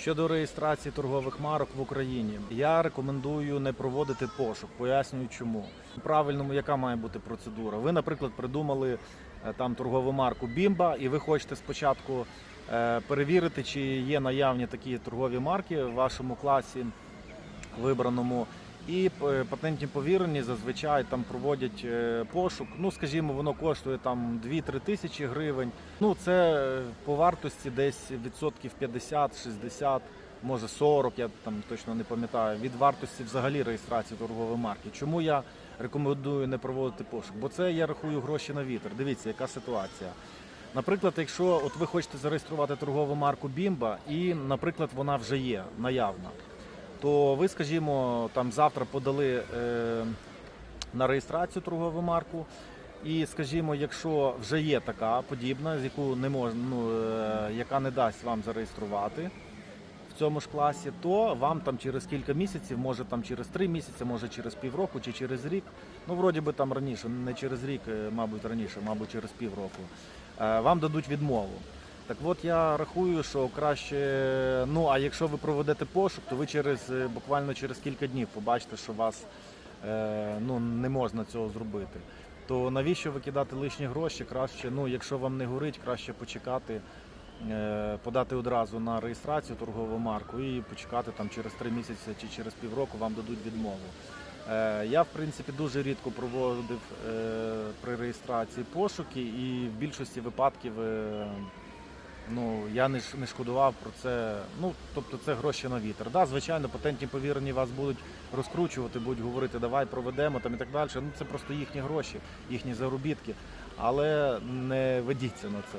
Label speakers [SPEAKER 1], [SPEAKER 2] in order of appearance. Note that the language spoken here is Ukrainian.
[SPEAKER 1] Щодо реєстрації торгових марок в Україні, я рекомендую не проводити пошук. Пояснюю, чому правильному, яка має бути процедура. Ви, наприклад, придумали е, там торгову марку Бімба, і ви хочете спочатку е, перевірити, чи є наявні такі торгові марки в вашому класі вибраному. І е, патентні повірені зазвичай там проводять е, пошук. Ну, скажімо, воно коштує там 2-3 тисячі гривень. Ну, це е, по вартості десь відсотків 50-60, може 40, я там точно не пам'ятаю, від вартості взагалі реєстрації торгової марки. Чому я рекомендую не проводити пошук? Бо це я рахую гроші на вітер. Дивіться, яка ситуація. Наприклад, якщо от ви хочете зареєструвати торгову марку Бімба, і, наприклад, вона вже є наявна то ви, скажімо, там завтра подали е, на реєстрацію торгову марку. І, скажімо, якщо вже є така подібна, з яку не можна, ну, е, яка не дасть вам зареєструвати в цьому ж класі, то вам там через кілька місяців, може там через три місяці, може через півроку чи через рік. Ну, вроді би там раніше, не через рік, е, мабуть, раніше, мабуть, через півроку, вам дадуть відмову. Так от я рахую, що краще. Ну а якщо ви проведете пошук, то ви через е, буквально через кілька днів побачите, що вас е, ну, не можна цього зробити. То навіщо викидати лишні гроші? Краще, ну якщо вам не горить, краще почекати, е, подати одразу на реєстрацію торгову марку і почекати там через три місяці чи через півроку вам дадуть відмову. Е, Я, в принципі, дуже рідко проводив е, при реєстрації пошуки, і в більшості випадків я не, не шкодував про це. Ну, тобто це гроші на вітер. Да, звичайно, патентні повірені вас будуть розкручувати, будуть говорити, давай проведемо там і так далі. Ну, це просто їхні гроші, їхні заробітки. Але не ведіться на це.